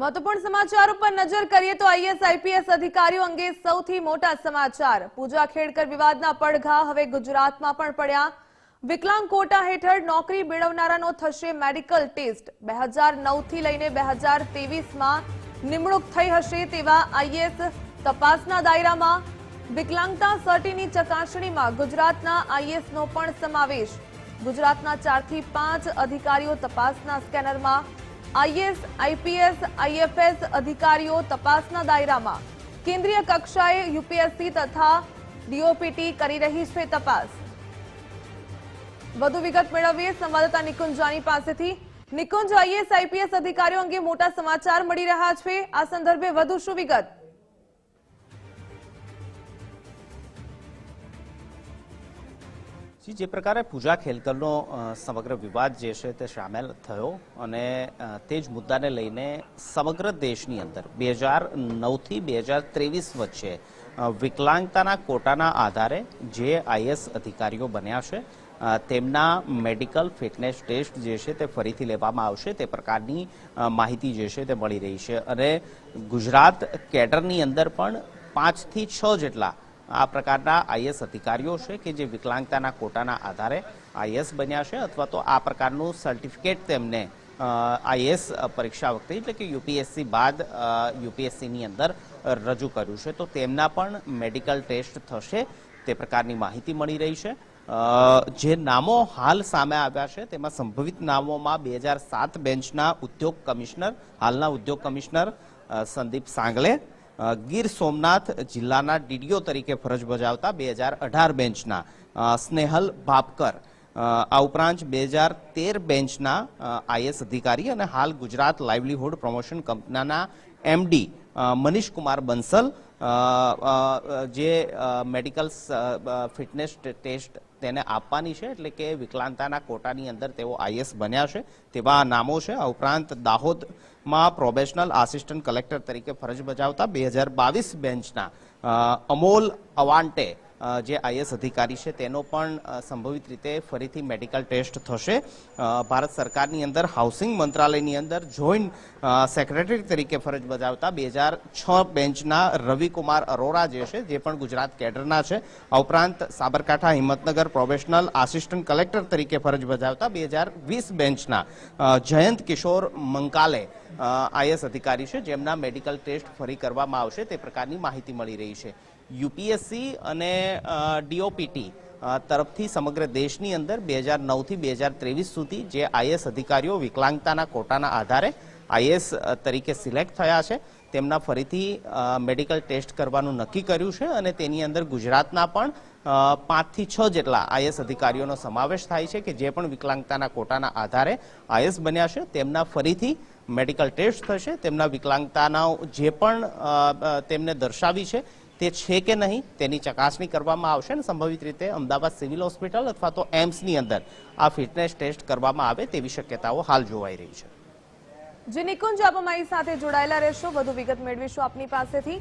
મહત્વપૂર્ણ સમાચાર ઉપર નજર કરીએ તો આઈએસ, આઈપીએસ અધિકારીઓ અંગે સૌથી મોટા સમાચાર. પૂજા ખેડકર વિવાદના પડઘા હવે ગુજરાતમાં પણ પડ્યા. વિકલાંગ કોટા હેઠળ નોકરી મેળવનારાનો થશે મેડિકલ ટેસ્ટ. બે હજાર નવથી લઈને બે હજાર તેવીસમાં નિમણૂક થઈ હશે તેવા આઈએસ તપાસના દાયરામાં. વિકલાંગતા સર્ટીની ચકાસણીમાં ગુજરાતના આઈએસનો પણ સમાવેશ. ગુજરાતના ચારથી પાંચ અધિકારીઓ તપાસના સ્કેનરમાં આઈએસ, આઈપીએસ, આઈએફએસ અધિકારીઓ તપાસના દાયરામાં. કેન્દ્રીય કક્ષાએ યુપીએસસી તથા ડીઓપીટી કરી રહી છે તપાસ. વધુ વિગત મેળવીએ સંવાદદાતા નિકુંજાની પાસેથી. નિકુંજ, આઈએસ, આઈપીએસ અધિકારીઓ અંગે મોટા સમાચાર મળી રહ્યા છે. આ સંદર્ભે વધુ શું વિગત? જી, જે પ્રકારે પૂજા ખેલકરનો સમગ્ર વિવાદ જે છે તે સામેલ થયો અને તે જ મુદ્દાને લઈને સમગ્ર દેશની અંદર બે હજાર નવથી બે હજાર ત્રેવીસ વચ્ચે વિકલાંગતાના કોટાના આધારે જે આઈએસ અધિકારીઓ બન્યા છે તેમના મેડિકલ ફિટનેસ ટેસ્ટ જે છે તે ફરીથી લેવામાં આવશે, તે પ્રકારની માહિતી જે છે તે મળી રહી છે. અને ગુજરાત કેડરની અંદર પણ પાંચથી છ જેટલા આ પ્રકારના આઈએસ અધિકારીઓ છે કે જે વિકલાંગતાના કોટાના આધારે આઈએસ બન્યા છે અથવા તો આ પ્રકારનું સર્ટિફિકેટ તેમને આઈએસ પરીક્ષા વખતે, એટલે કે યુપીએસસી બાદ યુપીએસસીની અંદર રજૂ કર્યું છે. તો તેમના પણ મેડિકલ ટેસ્ટ થશે, તે પ્રકારની માહિતી મળી રહી છે. જે નામો હાલ સામે આવ્યા છે, તેમાં સંભવિત નામોમાં બે હજાર સાત બેન્ચના ઉદ્યોગ કમિશનર, હાલના ઉદ્યોગ કમિશનર સંદીપ સાંગલે ગીર સોમનાથ જિલ્લાના ડીડીઓ તરીકે ફરજ બજાવતા બે હજાર અઢાર બેન્ચના સ્નેહલ ભાપકર આ ઉપરાંત બે હજાર તેર બેન્ચના આઈએસ અધિકારી અને હાલ ગુજરાત લાઇવલીહુડ પ્રમોશન કંપનીના એમડી મનીષ કુમાર બંસલ જે મેડિકલ ફિટનેસ ટેસ્ટ તેને આપવાની છે, એટલે કે વિકલાંગતાના કોટાની અંદર તેઓ આઈએસ બન્યા છે. તેવા નામો છે. આ ઉપરાંત દાહોદમાં પ્રોબેશનલ આસિસ્ટન્ટ કલેક્ટર તરીકે ફરજ બજાવતા બે હજાર બાવીસ બેન્ચના અમોલ અવાન્ટે જે આઈએસ અધિકારી છે, તેનો પણ સંભવિત રીતે ફરીથી મેડિકલ ટેસ્ટ થશે. ભારત સરકારની અંદર હાઉસિંગ મંત્રાલયની અંદર જોઈન્ટ સેક્રેટરી તરીકે ફરજ બજાવતા બે હજાર છ બેન્ચના રવિકુમાર અરોરા જે છે, જે પણ ગુજરાત કેડરના છે, આ ઉપરાંત Sabarkantha Himmatnagar probational assistant collector તરીકે ફરજ બજાવતા બે હજાર વીસ બેન્ચના જયંત કિશોર મંકાલે આઈએસ અધિકારી છે, જેમના મેડિકલ ટેસ્ટ ફરી કરવામાં આવશે, તે પ્રકારની માહિતી મળી રહી છે. યુપીએસસી અને ડીઓપીટી તરફથી સમગ્ર દેશની અંદર બે હજાર નવથી બે હજાર ત્રેવીસ સુધી જે આઈએસ અધિકારીઓ વિકલાંગતાના કોટાના આધારે આઈએસ તરીકે સિલેક્ટ થયા છે, તેમના ફરીથી મેડિકલ ટેસ્ટ કરવાનું નક્કી કર્યું છે અને તેની અંદર ગુજરાતના પણ પાંચથી છ જેટલા આઈએસ અધિકારીઓનો સમાવેશ થાય છે કે જે પણ વિકલાંગતાના કોટાના આધારે આઈએસ બન્યા છે, તેમના ફરીથી મેડિકલ ટેસ્ટ થશે, તેમના વિકલાંગતાના જે પણ તેમને દર્શાવી છે તે છે કે નહીં, તેની ચકાસણી કરવામાં આવશે અને સંભવિત રીતે અમદાવાદ સિવિલ હોસ્પિટલ અથવા તો એમ્સની અંદર આ ફિટનેસ ટેસ્ટ કરવામાં આવે તેવી શક્યતાઓ હાલ જોવાઈ રહી છે. જે નિકુંજ આપ અમારી સાથે જોડાયેલા રહેશો, વધુ વિગત મેળવીશું આપની પાસેથી.